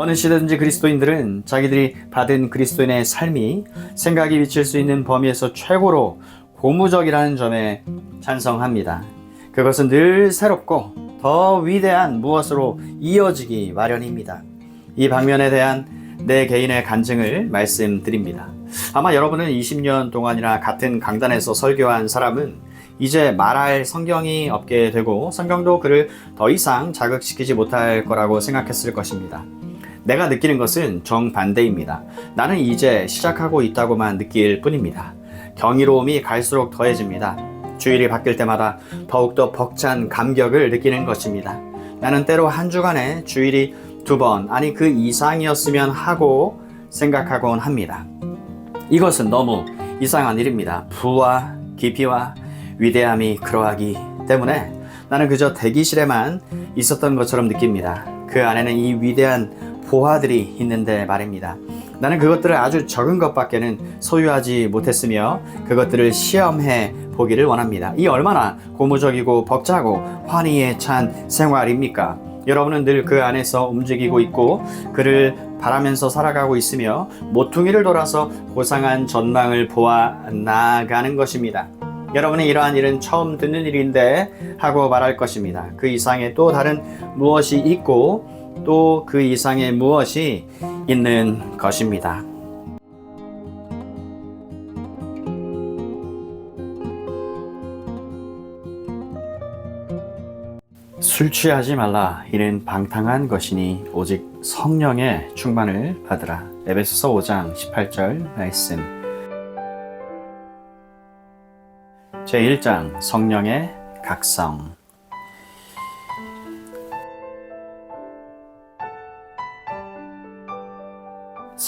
어느 시대든지 그리스도인들은 자기들이 받은 그리스도인의 삶이 생각이 미칠 수 있는 범위에서 최고로 고무적이라는 점에 찬성합니다. 그것은 늘 새롭고 더 위대한 무엇으로 이어지기 마련입니다. 이 방면에 대한 내 개인의 간증을 말씀드립니다. 아마 여러분은 20년 동안이나 같은 강단에서 설교한 사람은 이제 말할 성경이 없게 되고 성경도 그를 더 이상 자극시키지 못할 거라고 생각했을 것입니다. 내가 느끼는 것은 정반대입니다. 나는 이제 시작하고 있다고만 느낄 뿐입니다. 경이로움이 갈수록 더해집니다. 주일이 바뀔 때마다 더욱더 벅찬 감격을 느끼는 것입니다. 나는 때로 한 주간에 주일이 두 번, 아니 그 이상이었으면 하고 생각하곤 합니다. 이것은 너무 이상한 일입니다. 부와 깊이와 위대함이 그러하기 때문에 나는 그저 대기실에만 있었던 것처럼 느낍니다. 그 안에는 이 위대한 보화들이 있는데 말입니다. 나는 그것들을 아주 적은 것밖에는 소유하지 못했으며 그것들을 시험해 보기를 원합니다. 이 얼마나 고무적이고 벅차고 환희에 찬 생활입니까? 여러분은 늘 그 안에서 움직이고 있고 그를 바라면서 살아가고 있으며 모퉁이를 돌아서 고상한 전망을 보아 나아가는 것입니다. 여러분이 이러한 일은 처음 듣는 일인데 하고 말할 것입니다. 그 이상의 또 다른 무엇이 있고 또 그 이상의 무엇이 있는 것입니다. 술 취하지 말라 이는 방탕한 것이니 오직 성령의 충만을 받으라. 에베소서 5장 18절 말씀. 제1장 성령의 각성.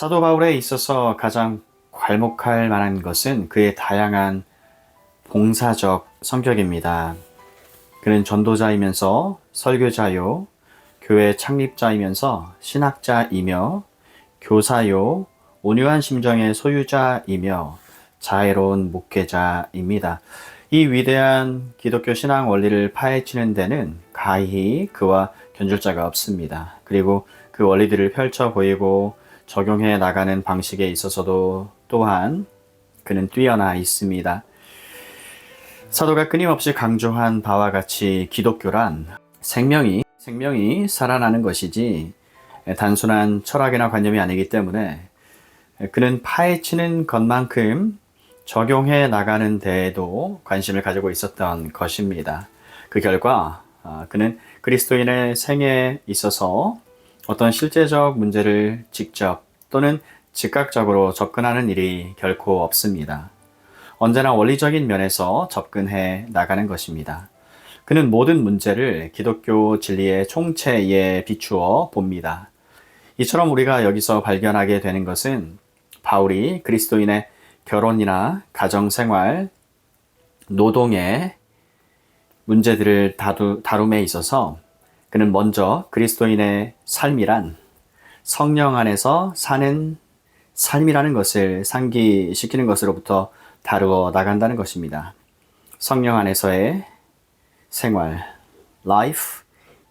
사도 바울에 있어서 가장 괄목할 만한 것은 그의 다양한 봉사적 성격입니다. 그는 전도자이면서 설교자요, 교회 창립자이면서 신학자이며 교사요, 온유한 심정의 소유자이며 자애로운 목회자입니다. 이 위대한 기독교 신앙 원리를 파헤치는 데는 가히 그와 견줄 자가 없습니다. 그리고 그 원리들을 펼쳐 보이고 적용해 나가는 방식에 있어서도 또한 그는 뛰어나 있습니다. 사도가 끊임없이 강조한 바와 같이 기독교란 생명이 생명이 살아나는 것이지 단순한 철학이나 관념이 아니기 때문에 그는 파헤치는 것만큼 적용해 나가는 데에도 관심을 가지고 있었던 것입니다. 그 결과 아, 그는 그리스도인의 생에 있어서 어떤 실제적 문제를 직접 또는 즉각적으로 접근하는 일이 결코 없습니다. 언제나 원리적인 면에서 접근해 나가는 것입니다. 그는 모든 문제를 기독교 진리의 총체에 비추어 봅니다. 이처럼 우리가 여기서 발견하게 되는 것은 바울이 그리스도인의 결혼이나 가정생활, 노동의 문제들을 다루, 다룸에 있어서 그는 먼저 그리스도인의 삶이란 성령 안에서 사는 삶이라는 것을 상기시키는 것으로부터 다루어 나간다는 것입니다. 성령 안에서의 생활, life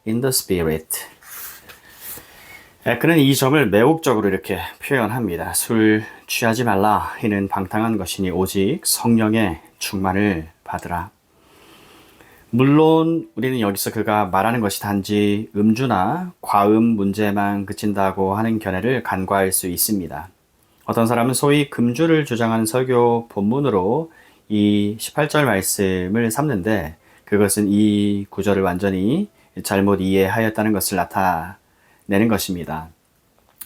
in the spirit. 예, 그는 이 점을 매혹적으로 이렇게 표현합니다. 술 취하지 말라. 이는 방탕한 것이니 오직 성령의 충만을 받으라. 물론 우리는 여기서 그가 말하는 것이 단지 음주나 과음 문제만 그친다고 하는 견해를 간과할 수 있습니다. 어떤 사람은 소위 금주를 주장하는 설교 본문으로 이 18절 말씀을 삼는데 그것은 이 구절을 완전히 잘못 이해하였다는 것을 나타내는 것입니다.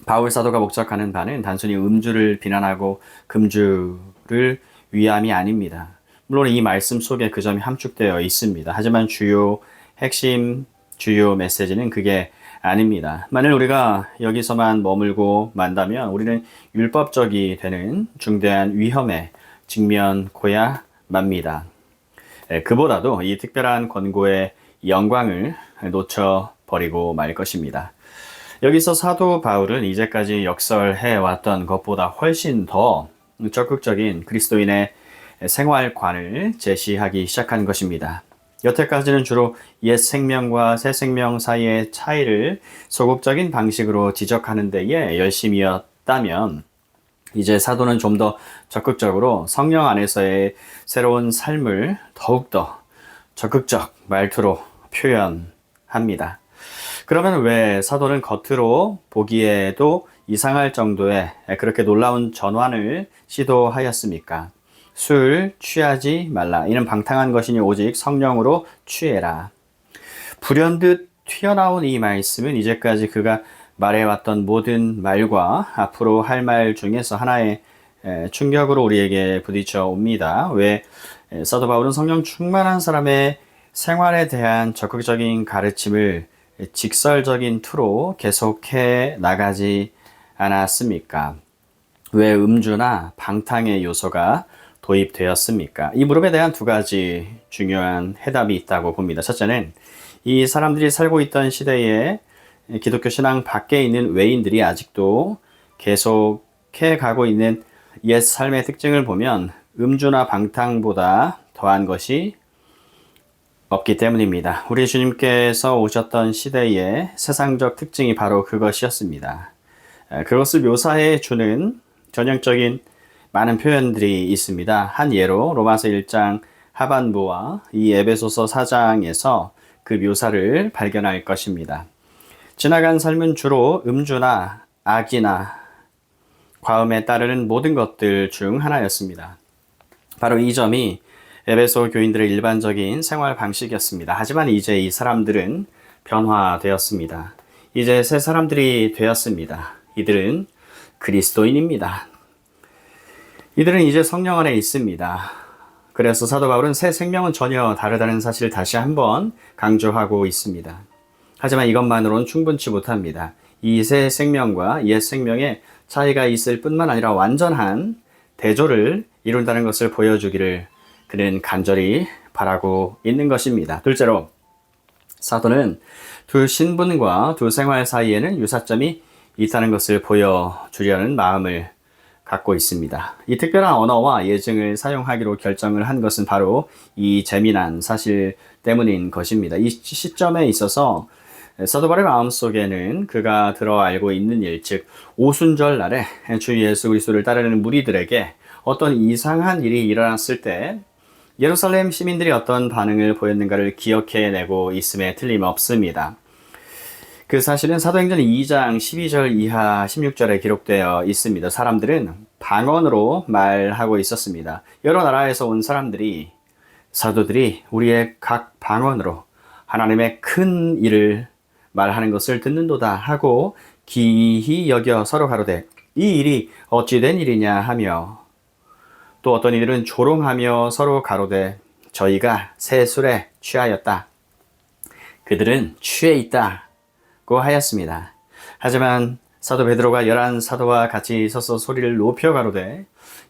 바울 사도가 목적하는 바는 단순히 음주를 비난하고 금주를 위함이 아닙니다. 물론 이 말씀 속에 그 점이 함축되어 있습니다. 하지만 주요 핵심 주요 메시지는 그게 아닙니다. 만일 우리가 여기서만 머물고 만다면 우리는 율법적이 되는 중대한 위험에 직면고야 맙니다. 예, 그보다도 이 특별한 권고의 영광을 놓쳐버리고 말 것입니다. 여기서 사도 바울은 이제까지 역설해 왔던 것보다 훨씬 더 적극적인 그리스도인의 생활관을 제시하기 시작한 것입니다. 여태까지는 주로 옛 생명과 새 생명 사이의 차이를 소극적인 방식으로 지적하는 데에 열심이었다면 이제 사도는 좀 더 적극적으로 성령 안에서의 새로운 삶을 더욱더 적극적 말투로 표현합니다. 그러면 왜 사도는 겉으로 보기에도 이상할 정도의 그렇게 놀라운 전환을 시도하였습니까? 술 취하지 말라. 이는 방탕한 것이니 오직 성령으로 취해라. 불현듯 튀어나온 이 말씀은 이제까지 그가 말해왔던 모든 말과 앞으로 할 말 중에서 하나의 충격으로 우리에게 부딪혀 옵니다. 왜 사도 바울은 성령 충만한 사람의 생활에 대한 적극적인 가르침을 직설적인 투로 계속해 나가지 않았습니까? 왜 음주나 방탕의 요소가 도입되었습니까? 이 무릎에 대한 두 가지 중요한 해답이 있다고 봅니다. 첫째는 이 사람들이 살고 있던 시대에 기독교 신앙 밖에 있는 외인들이 아직도 계속해 가고 있는 옛 삶의 특징을 보면 음주나 방탕보다 더한 것이 없기 때문입니다. 우리 주님께서 오셨던 시대의 세상적 특징이 바로 그것이었습니다. 그것을 묘사해 주는 전형적인 많은 표현들이 있습니다. 한 예로 로마서 1장 하반부와 이 에베소서 4장에서 그 묘사를 발견할 것입니다. 지나간 삶은 주로 음주나 악이나 과음에 따르는 모든 것들 중 하나였습니다. 바로 이 점이 에베소 교인들의 일반적인 생활 방식이었습니다. 하지만 이제 이 사람들은 변화되었습니다. 이제 새 사람들이 되었습니다. 이들은 그리스도인입니다. 이들은 이제 성령 안에 있습니다. 그래서 사도 바울은 새 생명은 전혀 다르다는 사실을 다시 한번 강조하고 있습니다. 하지만 이것만으로는 충분치 못합니다. 이 새 생명과 옛 생명의 차이가 있을 뿐만 아니라 완전한 대조를 이룬다는 것을 보여주기를 그는 간절히 바라고 있는 것입니다. 둘째로 사도는 두 신분과 두 생활 사이에는 유사점이 있다는 것을 보여주려는 마음을 갖고 있습니다. 이 특별한 언어와 예증을 사용하기로 결정을 한 것은 바로 이 재미난 사실 때문인 것입니다. 이 시점에 있어서 사도 바울의 마음속에는 그가 들어 알고 있는 일, 즉 오순절 날에 주 예수 그리스도를 따르는 무리들에게 어떤 이상한 일이 일어났을 때 예루살렘 시민들이 어떤 반응을 보였는가를 기억해내고 있음에 틀림없습니다. 그 사실은 사도행전 2장 12절 이하 16절에 기록되어 있습니다. 사람들은 방언으로 말하고 있었습니다. 여러 나라에서 온 사람들이 사도들이 우리의 각 방언으로 하나님의 큰 일을 말하는 것을 듣는도다 하고 기히 여겨 서로 가로되 이 일이 어찌 된 일이냐 하며 또 어떤 이들은 조롱하며 서로 가로되 저희가 새 술에 취하였다. 그들은 취해 있다. 고 하였습니다. 하지만 사도 베드로가 열한 사도와 같이 서서 소리를 높여 가로되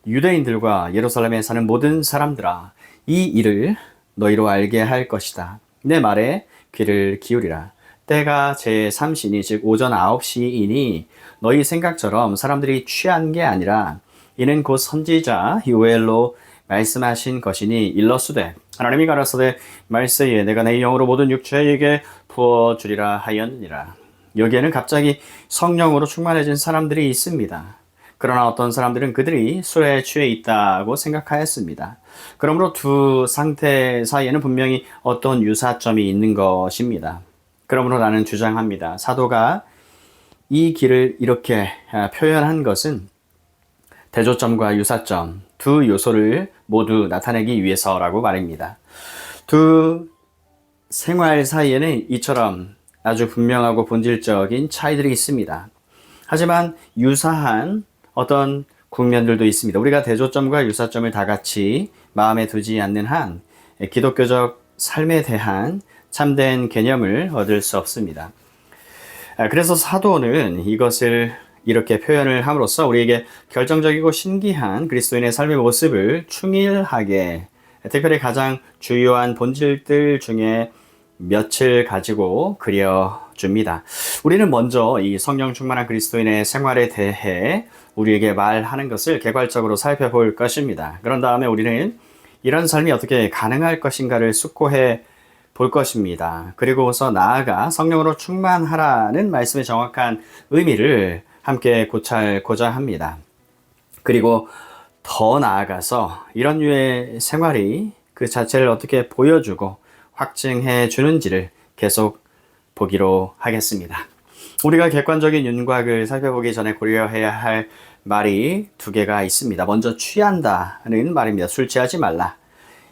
유대인들과 예루살렘에 사는 모든 사람들아 이 일을 너희로 알게 할 것이다. 내 말에 귀를 기울이라. 때가 제 3시니 즉 오전 9시이니 너희 생각처럼 사람들이 취한 게 아니라 이는 곧 선지자 요엘로 말씀하신 것이니 일러수되 하나님이 가라사대 말세에 내가 내 영으로 모든 육체에게 부어 주리라 하였느니라. 여기에는 갑자기 성령으로 충만해진 사람들이 있습니다. 그러나 어떤 사람들은 그들이 술에 취해 있다고 생각하였습니다. 그러므로 두 상태 사이에는 분명히 어떤 유사점이 있는 것입니다. 그러므로 나는 주장합니다. 사도가 이 길을 이렇게 표현한 것은 대조점과 유사점 두 요소를 모두 나타내기 위해서라고 말입니다. 두 생활 사이에는 이처럼 아주 분명하고 본질적인 차이들이 있습니다. 하지만 유사한 어떤 국면들도 있습니다. 우리가 대조점과 유사점을 다 같이 마음에 두지 않는 한 기독교적 삶에 대한 참된 개념을 얻을 수 없습니다. 그래서 사도는 이것을 이렇게 표현을 함으로써 우리에게 결정적이고 신기한 그리스도인의 삶의 모습을 충일하게 특별히 가장 주요한 본질들 중에 몇을 가지고 그려줍니다. 우리는 먼저 이 성령 충만한 그리스도인의 생활에 대해 우리에게 말하는 것을 개괄적으로 살펴볼 것입니다. 그런 다음에 우리는 이런 삶이 어떻게 가능할 것인가를 숙고해 볼 것입니다. 그리고서 나아가 성령으로 충만하라는 말씀의 정확한 의미를 함께 고찰고자 합니다. 그리고 더 나아가서 이런 류의 생활이 그 자체를 어떻게 보여주고 확증해 주는지를 계속 보기로 하겠습니다. 우리가 객관적인 윤곽을 살펴보기 전에 고려해야 할 말이 두 개가 있습니다. 먼저 취한다는 말입니다. 술 취하지 말라.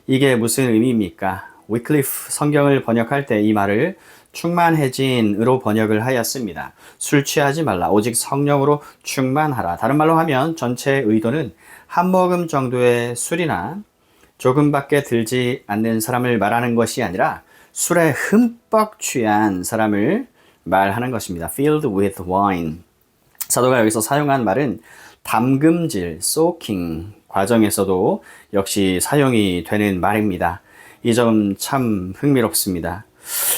이게 무슨 의미입니까? 위클리프 성경을 번역할 때 이 말을 충만해진으로 번역을 하였습니다. 술 취하지 말라. 오직 성령으로 충만하라. 다른 말로 하면 전체 의도는 한 모금 정도의 술이나 조금밖에 들지 않는 사람을 말하는 것이 아니라 술에 흠뻑 취한 사람을 말하는 것입니다. filled with wine. 사도가 여기서 사용한 말은 담금질, soaking 과정에서도 역시 사용이 되는 말입니다. 이 점 참 흥미롭습니다.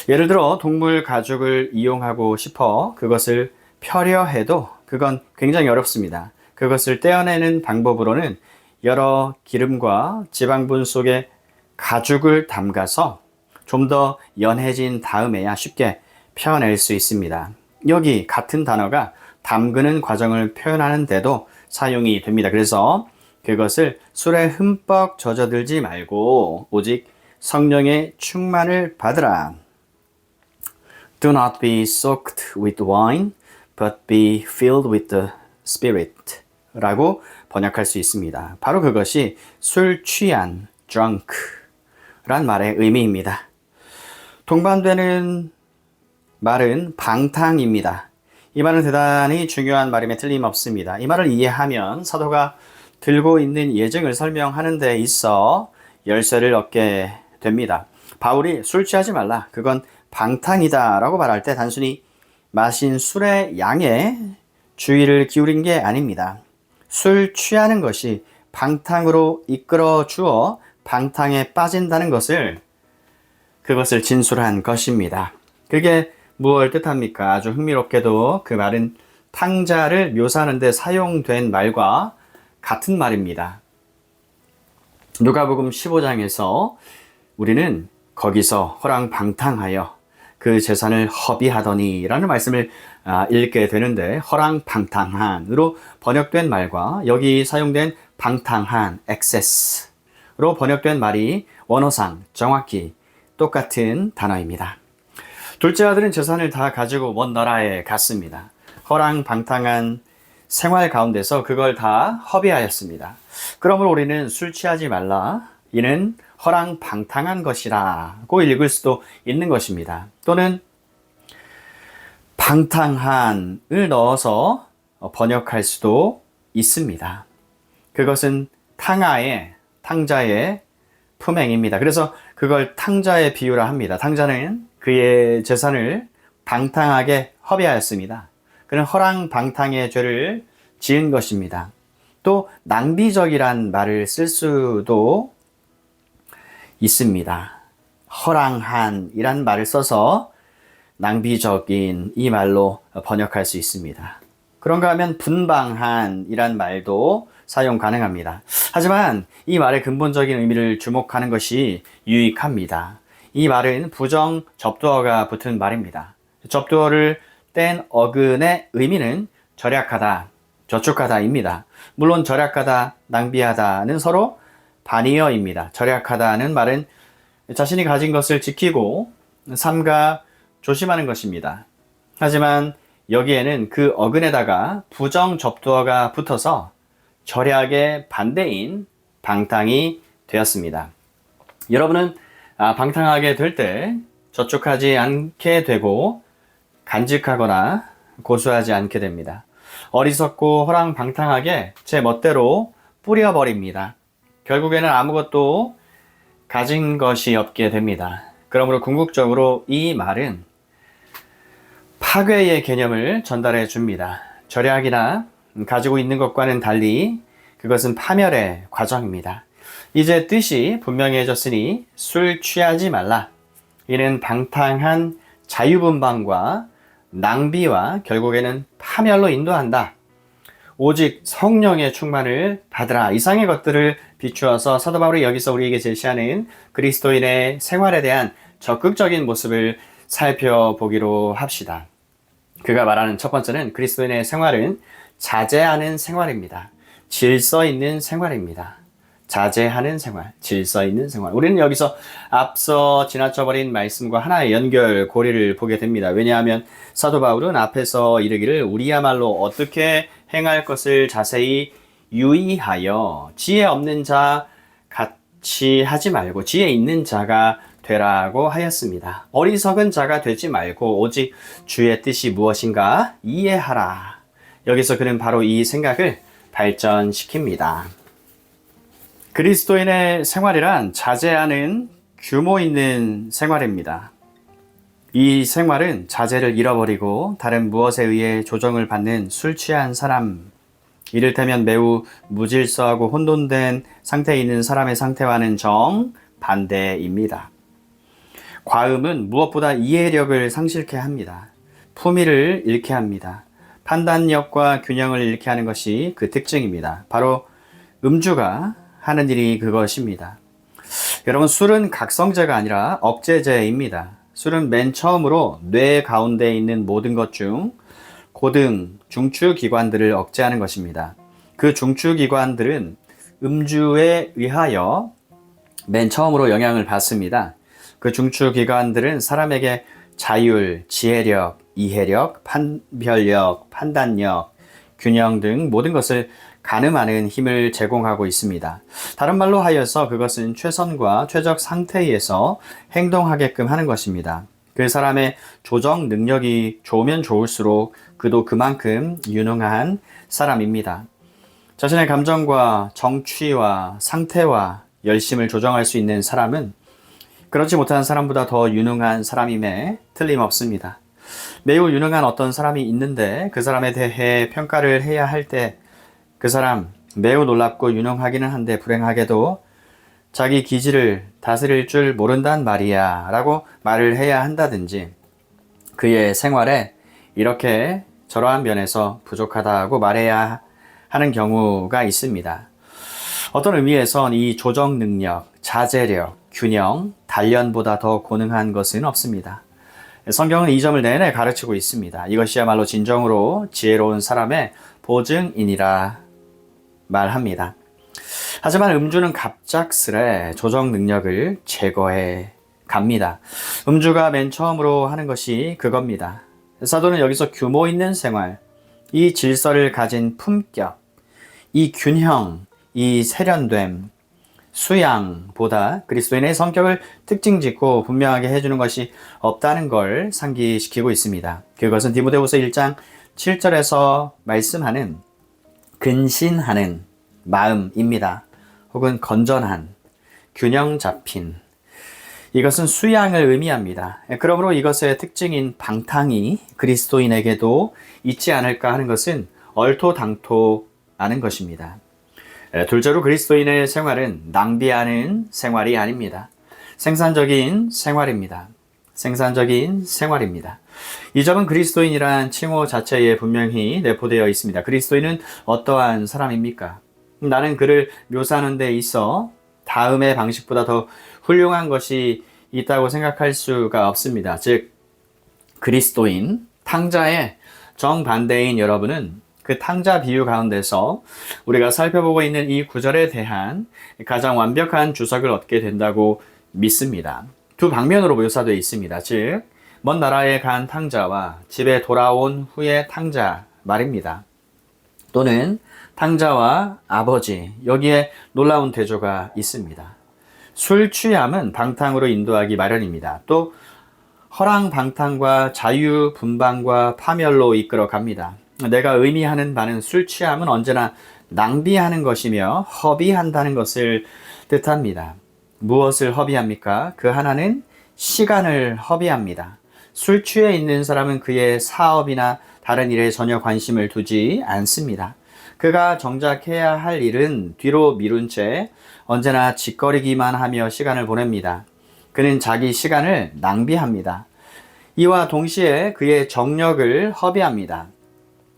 예를 들어 동물 가죽을 이용하고 싶어 그것을 펴려 해도 그건 굉장히 어렵습니다. 그것을 떼어내는 방법으로는 여러 기름과 지방분 속에 가죽을 담가서 좀 더 연해진 다음에야 쉽게 펴낼 수 있습니다. 여기 같은 단어가 담그는 과정을 표현하는데도 사용이 됩니다. 그래서 그것을 술에 흠뻑 젖어들지 말고 오직 성령의 충만을 받으라. Do not be soaked with wine, but be filled with the Spirit. 라고 번역할 수 있습니다. 바로 그것이 술 취한, drunk 란 말의 의미입니다. 동반되는 말은 방탕입니다. 이 말은 대단히 중요한 말임에 틀림없습니다. 이 말을 이해하면 사도가 들고 있는 예증을 설명하는 데 있어 열쇠를 얻게 됩니다. 바울이 술 취하지 말라. 그건 방탕이다. 라고 말할 때 단순히 마신 술의 양에 주의를 기울인 게 아닙니다. 술 취하는 것이 방탕으로 이끌어 주어 방탕에 빠진다는 것을 그것을 진술한 것입니다. 그게 무엇을 뜻합니까? 아주 흥미롭게도 그 말은 탕자를 묘사하는데 사용된 말과 같은 말입니다. 누가복음 15장에서 우리는 거기서 허랑방탕하여 그 재산을 허비하더니라는 말씀을 아, 읽게 되는데 허랑방탕한으로 번역된 말과 여기 사용된 방탕한 excess로 번역된 말이 원어상 정확히 똑같은 단어입니다. 둘째 아들은 재산을 다 가지고 먼 나라에 갔습니다. 허랑방탕한 생활 가운데서 그걸 다 허비하였습니다. 그러므로 우리는 술 취하지 말라. 이는 허랑방탕한 것이라고 읽을 수도 있는 것입니다. 또는 방탕한을 넣어서 번역할 수도 있습니다. 그것은 탕하의 탕자의 품행입니다. 그래서 그걸 탕자의 비유라 합니다. 탕자는 그의 재산을 방탕하게 허비하였습니다. 그는 허랑방탕의 죄를 지은 것입니다. 또 낭비적이란 말을 쓸 수도 있습니다. 허랑한이란 말을 써서 낭비적인 이 말로 번역할 수 있습니다. 그런가 하면 분방한이란 말도 사용 가능합니다. 하지만 이 말의 근본적인 의미를 주목하는 것이 유익합니다. 이 말은 부정 접두어가 붙은 말입니다. 접두어를 뗀 어근의 의미는 절약하다, 저축하다입니다. 물론 절약하다, 낭비하다는 서로 반이어입니다. 절약하다는 말은 자신이 가진 것을 지키고 삼가 조심하는 것입니다. 하지만 여기에는 그 어근에다가 부정 접두어가 붙어서 절약의 반대인 방탕이 되었습니다. 여러분은 아, 방탕하게 될 때 저축하지 않게 되고 간직하거나 고수하지 않게 됩니다. 어리석고 허랑방탕하게 제 멋대로 뿌려버립니다. 결국에는 아무것도 가진 것이 없게 됩니다. 그러므로 궁극적으로 이 말은 파괴의 개념을 전달해 줍니다. 절약이나 가지고 있는 것과는 달리 그것은 파멸의 과정입니다. 이제 뜻이 분명해졌으니 술 취하지 말라. 이는 방탕한 자유분방과 낭비와 결국에는 파멸로 인도한다. 오직 성령의 충만을 받으라. 이상의 것들을 비추어서 사도 바울이 여기서 우리에게 제시하는 그리스도인의 생활에 대한 적극적인 모습을 살펴보기로 합시다. 그가 말하는 첫 번째는 그리스도인의 생활은 자제하는 생활입니다. 질서 있는 생활입니다. 자제하는 생활, 질서 있는 생활. 우리는 여기서 앞서 지나쳐버린 말씀과 하나의 연결 고리를 보게 됩니다. 왜냐하면 사도 바울은 앞에서 이르기를 우리야말로 어떻게 행할 것을 자세히 유의하여 지혜 없는 자 같이 하지 말고 지혜 있는 자가 되라고 하였습니다. 어리석은 자가 되지 말고 오직 주의 뜻이 무엇인가 이해하라. 여기서 그는 바로 이 생각을 발전시킵니다. 그리스도인의 생활이란 자제하는 규모 있는 생활입니다. 이 생활은 자제를 잃어버리고 다른 무엇에 의해 조정을 받는 술 취한 사람, 이를테면 매우 무질서하고 혼돈된 상태에 있는 사람의 상태와는 정 반대입니다. 과음은 무엇보다 이해력을 상실케 합니다. 품위를 잃게 합니다. 판단력과 균형을 잃게 하는 것이 그 특징입니다. 바로 음주가 하는 일이 그것입니다. 여러분, 술은 각성제가 아니라 억제제입니다. 술은 맨 처음으로 뇌 가운데 있는 모든 것 중 고등, 중추 기관들을 억제하는 것입니다. 그 중추 기관들은 음주에 의하여 맨 처음으로 영향을 받습니다. 그 중추 기관들은 사람에게 자율, 지혜력, 이해력, 판별력, 판단력, 균형 등 모든 것을 가늠하는 힘을 제공하고 있습니다. 다른 말로 하여서 그것은 최선과 최적 상태에서 행동하게끔 하는 것입니다. 그 사람의 조정 능력이 좋으면 좋을수록 그도 그만큼 유능한 사람입니다. 자신의 감정과 정취와 상태와 열심을 조정할 수 있는 사람은 그렇지 못한 사람보다 더 유능한 사람임에 틀림없습니다. 매우 유능한 어떤 사람이 있는데 그 사람에 대해 평가를 해야 할 때 그 사람 매우 놀랍고 유능하기는 한데 불행하게도 자기 기질을 다스릴 줄 모른단 말이야 라고 말을 해야 한다든지 그의 생활에 이렇게 저러한 면에서 부족하다고 말해야 하는 경우가 있습니다. 어떤 의미에선 이 조정 능력, 자제력, 균형, 단련보다 더 고능한 것은 없습니다. 성경은 이 점을 내내 가르치고 있습니다. 이것이야말로 진정으로 지혜로운 사람의 보증이니라 말합니다. 하지만 음주는 갑작스레 조정 능력을 제거해 갑니다. 음주가 맨 처음으로 하는 것이 그겁니다. 사도는 여기서 규모 있는 생활, 이 질서를 가진 품격, 이 균형, 이 세련됨, 수양보다 그리스도인의 성격을 특징 짓고 분명하게 해주는 것이 없다는 걸 상기시키고 있습니다. 그것은 디모데후서 1장 7절에서 말씀하는 근신하는 마음입니다. 혹은 건전한, 균형 잡힌. 이것은 수양을 의미합니다. 그러므로 이것의 특징인 방탕이 그리스도인에게도 있지 않을까 하는 것은 얼토당토하는 것입니다. 둘째로 그리스도인의 생활은 낭비하는 생활이 아닙니다. 생산적인 생활입니다. 생산적인 생활입니다. 이 점은 그리스도인이란 칭호 자체에 분명히 내포되어 있습니다. 그리스도인은 어떠한 사람입니까? 나는 그를 묘사하는 데 있어 다음의 방식보다 더 훌륭한 것이 있다고 생각할 수가 없습니다. 즉, 그리스도인, 탕자의 정반대인 여러분은 그 탕자 비유 가운데서 우리가 살펴보고 있는 이 구절에 대한 가장 완벽한 주석을 얻게 된다고 믿습니다. 두 방면으로 묘사되어 있습니다. 즉, 먼 나라에 간 탕자와 집에 돌아온 후의 탕자 말입니다. 또는 탕자와 아버지, 여기에 놀라운 대조가 있습니다. 술 취함은 방탕으로 인도하기 마련입니다. 또 허랑 방탕과 자유 분방과 파멸로 이끌어 갑니다. 내가 의미하는 바는 술 취함은 언제나 낭비하는 것이며 허비한다는 것을 뜻합니다. 무엇을 허비합니까? 그 하나는 시간을 허비합니다. 술 취해 있는 사람은 그의 사업이나 다른 일에 전혀 관심을 두지 않습니다. 그가 정작 해야 할 일은 뒤로 미룬 채 언제나 짓거리기만 하며 시간을 보냅니다. 그는 자기 시간을 낭비합니다. 이와 동시에 그의 정력을 허비합니다.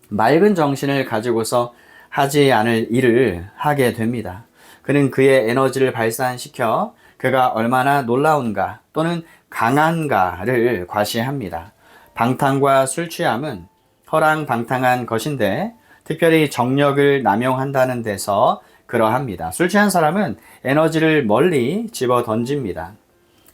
맑은 정신을 가지고서 하지 않을 일을 하게 됩니다. 그는 그의 에너지를 발산시켜 그가 얼마나 놀라운가 또는 강한가를 과시합니다. 방탕과 술 취함은 허랑 방탕한 것인데 특별히 정력을 남용한다는 데서 그러합니다. 술 취한 사람은 에너지를 멀리 집어 던집니다.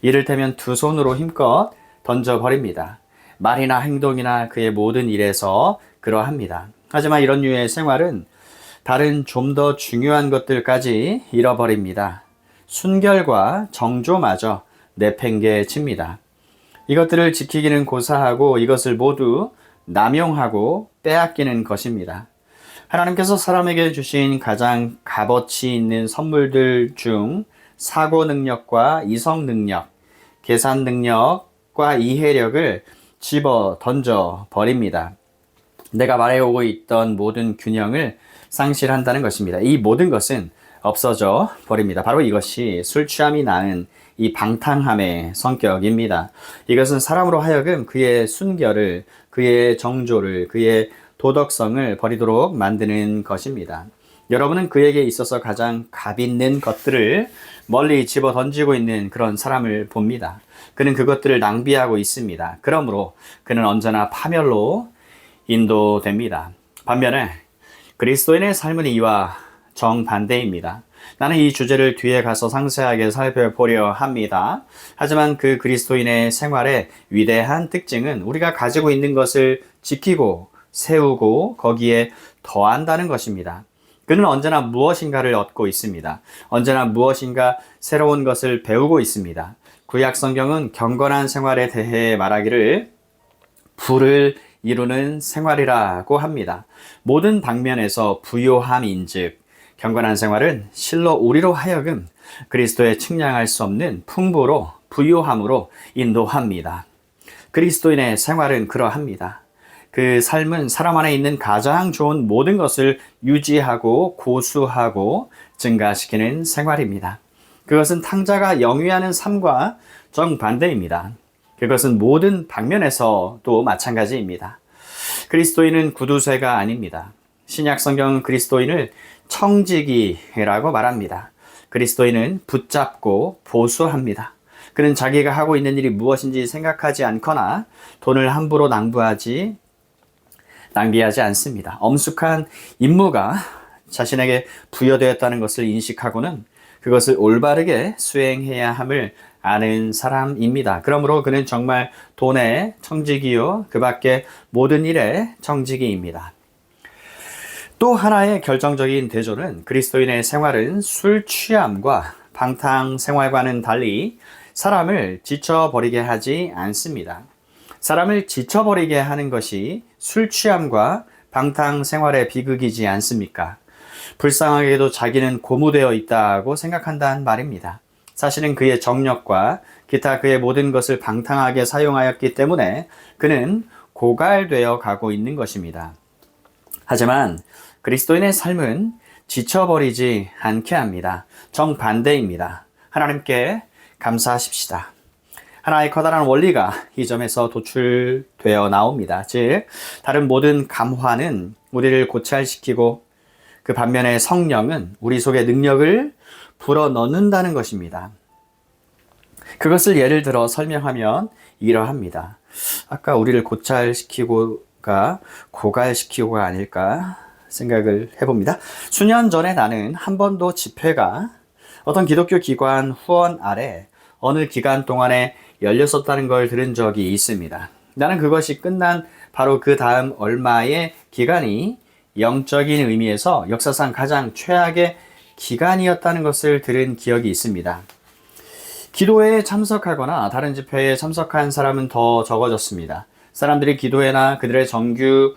이를테면 두 손으로 힘껏 던져버립니다. 말이나 행동이나 그의 모든 일에서 그러합니다. 하지만 이런 류의 생활은 다른 좀 더 중요한 것들까지 잃어버립니다. 순결과 정조마저 내팽개칩니다. 이것들을 지키기는 고사하고 이것을 모두 남용하고 빼앗기는 것입니다. 하나님께서 사람에게 주신 가장 값어치 있는 선물들 중 사고 능력과 이성 능력, 계산 능력과 이해력을 집어 던져 버립니다. 내가 말해오고 있던 모든 균형을 상실한다는 것입니다. 이 모든 것은 없어져 버립니다. 바로 이것이 술 취함이 낳은 이 방탕함의 성격입니다. 이것은 사람으로 하여금 그의 순결을, 그의 정조를, 그의 도덕성을 버리도록 만드는 것입니다. 여러분은 그에게 있어서 가장 값 있는 것들을 멀리 집어 던지고 있는 그런 사람을 봅니다. 그는 그것들을 낭비하고 있습니다. 그러므로 그는 언제나 파멸로 인도됩니다. 반면에 그리스도인의 삶은 이와 정반대입니다. 나는 이 주제를 뒤에 가서 상세하게 살펴보려 합니다. 하지만 그 그리스도인의 생활의 위대한 특징은 우리가 가지고 있는 것을 지키고 세우고 거기에 더한다는 것입니다. 그는 언제나 무엇인가를 얻고 있습니다. 언제나 무엇인가 새로운 것을 배우고 있습니다. 구약 성경은 경건한 생활에 대해 말하기를 부를 이루는 생활이라고 합니다. 모든 방면에서 부요함인즉 경건한 생활은 실로 우리로 하여금 그리스도의 측량할 수 없는 풍부로 부요함으로 인도합니다. 그리스도인의 생활은 그러합니다. 그 삶은 사람 안에 있는 가장 좋은 모든 것을 유지하고 고수하고 증가시키는 생활입니다. 그것은 탕자가 영위하는 삶과 정반대입니다. 그것은 모든 방면에서도 마찬가지입니다. 그리스도인은 구두쇠가 아닙니다. 신약 성경은 그리스도인을 청지기라고 말합니다. 그리스도인은 붙잡고 보수합니다. 그는 자기가 하고 있는 일이 무엇인지 생각하지 않거나 돈을 함부로 낭비하지 낭비하지 않습니다. 엄숙한 임무가 자신에게 부여되었다는 것을 인식하고는 그것을 올바르게 수행해야 함을 아는 사람입니다. 그러므로 그는 정말 돈의 청지기요, 그 밖에 모든 일의 청지기입니다. 또 하나의 결정적인 대조는 그리스도인의 생활은 술 취함과 방탕 생활과는 달리 사람을 지쳐버리게 하지 않습니다. 사람을 지쳐버리게 하는 것이 술 취함과 방탕 생활의 비극이지 않습니까? 불쌍하게도 자기는 고무되어 있다고 생각한다는 말입니다. 사실은 그의 정력과 기타 그의 모든 것을 방탕하게 사용하였기 때문에 그는 고갈되어 가고 있는 것입니다. 하지만 그리스도인의 삶은 지쳐버리지 않게 합니다. 정반대입니다. 하나님께 감사하십시다. 하나의 커다란 원리가 이 점에서 도출되어 나옵니다. 즉, 다른 모든 감화는 우리를 고찰시키고 그 반면에 성령은 우리 속에 능력을 불어 넣는다는 것입니다. 그것을 예를 들어 설명하면 이러합니다. 아까 우리를 고찰시키고가 고갈시키고가 아닐까 생각을 해봅니다. 수년 전에 나는 한 번도 집회가 어떤 기독교 기관 후원 아래 어느 기간 동안에 열렸었다는 걸 들은 적이 있습니다. 나는 그것이 끝난 바로 그 다음 얼마의 기간이 영적인 의미에서 역사상 가장 최악의 기간이었다는 것을 들은 기억이 있습니다. 기도회에 참석하거나 다른 집회에 참석한 사람은 더 적어졌습니다. 사람들이 기도회나 그들의 정규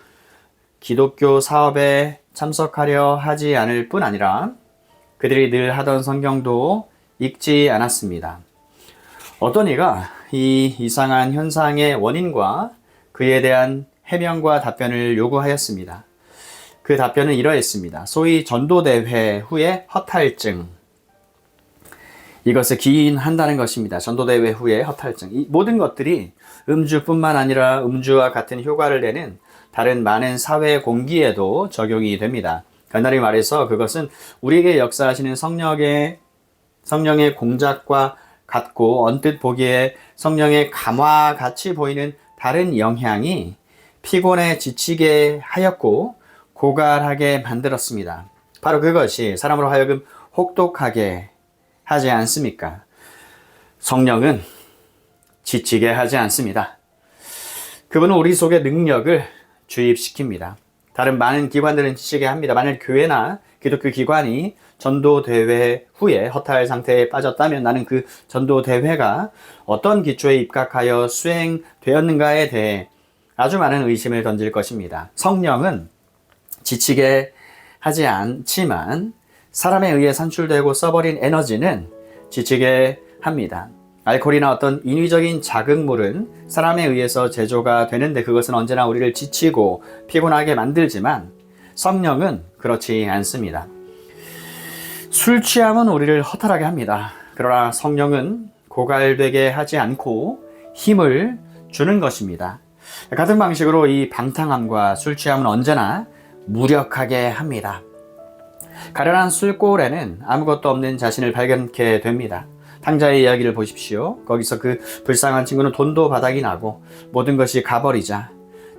기독교 사업에 참석하려 하지 않을 뿐 아니라 그들이 늘 하던 성경도 읽지 않았습니다. 어떤 이가 이 이상한 현상의 원인과 그에 대한 해명과 답변을 요구하였습니다. 그 답변은 이러했습니다. 소위 전도대회 후에 허탈증. 이것을 기인한다는 것입니다. 전도대회 후에 허탈증. 이 모든 것들이 음주뿐만 아니라 음주와 같은 효과를 내는 다른 많은 사회 공기에도 적용이 됩니다. 간단히 말해서 그것은 우리에게 역사하시는 성령의 성령의 공작과 같고 언뜻 보기에 성령의 감화 같이 보이는 다른 영향이 피곤에 지치게 하였고 고갈하게 만들었습니다. 바로 그것이 사람으로 하여금 혹독하게 하지 않습니까? 성령은 지치게 하지 않습니다. 그분은 우리 속에 능력을 주입시킵니다. 다른 많은 기관들은 지치게 합니다. 만약 교회나 기독교 기관이 전도 대회 후에 허탈 상태에 빠졌다면 나는 그 전도 대회가 어떤 기초에 입각하여 수행되었는가에 대해 아주 많은 의심을 던질 것입니다. 성령은 지치게 하지 않지만 사람에 의해 산출되고 써버린 에너지는 지치게 합니다. 알코올이나 어떤 인위적인 자극물은 사람에 의해서 제조가 되는데 그것은 언제나 우리를 지치고 피곤하게 만들지만 성령은 그렇지 않습니다. 술 취함은 우리를 허탈하게 합니다. 그러나 성령은 고갈되게 하지 않고 힘을 주는 것입니다. 같은 방식으로 이 방탕함과 술 취함은 언제나 무력하게 합니다. 가련한 술골에는 아무것도 없는 자신을 발견케 됩니다. 탕자의 이야기를 보십시오. 거기서 그 불쌍한 친구는 돈도 바닥이 나고 모든 것이 가버리자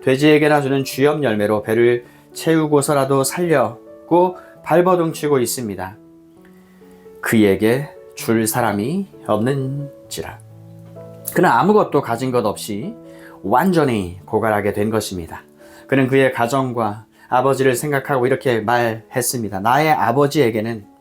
돼지에게나 주는 주염 열매로 배를 채우고서라도 살려고 발버둥치고 있습니다. 그에게 줄 사람이 없는지라. 그는 아무것도 가진 것 없이 완전히 고갈하게 된 것입니다. 그는 그의 가정과 아버지를 생각하고 이렇게 말했습니다. 나의 아버지에게는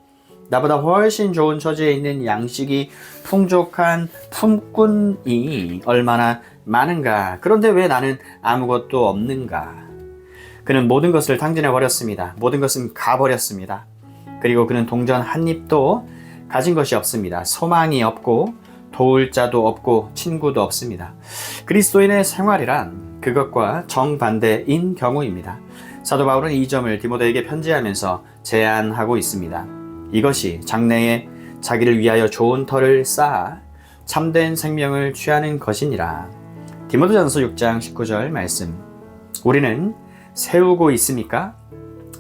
나보다 훨씬 좋은 처지에 있는 양식이 풍족한 품꾼이 얼마나 많은가. 그런데 왜 나는 아무것도 없는가? 그는 모든 것을 탕진해 버렸습니다. 모든 것은 가버렸습니다. 그리고 그는 동전 한 입도 가진 것이 없습니다. 소망이 없고 도울 자도 없고 친구도 없습니다. 그리스도인의 생활이란 그것과 정반대인 경우입니다. 사도 바울은 이 점을 디모데에게 편지하면서 제안하고 있습니다. 이것이 장래에 자기를 위하여 좋은 터를 쌓아 참된 생명을 취하는 것이니라. 디모데전서 6장 19절 말씀. 우리는 세우고 있습니까?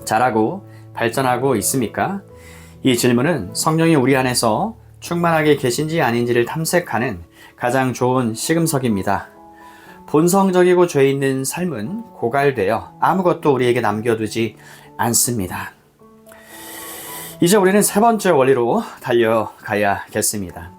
자라고 발전하고 있습니까? 이 질문은 성령이 우리 안에서 충만하게 계신지 아닌지를 탐색하는 가장 좋은 시금석입니다. 본성적이고 죄 있는 삶은 고갈되어 아무것도 우리에게 남겨두지 않습니다. 이제 우리는 세 번째 원리로 달려가야겠습니다.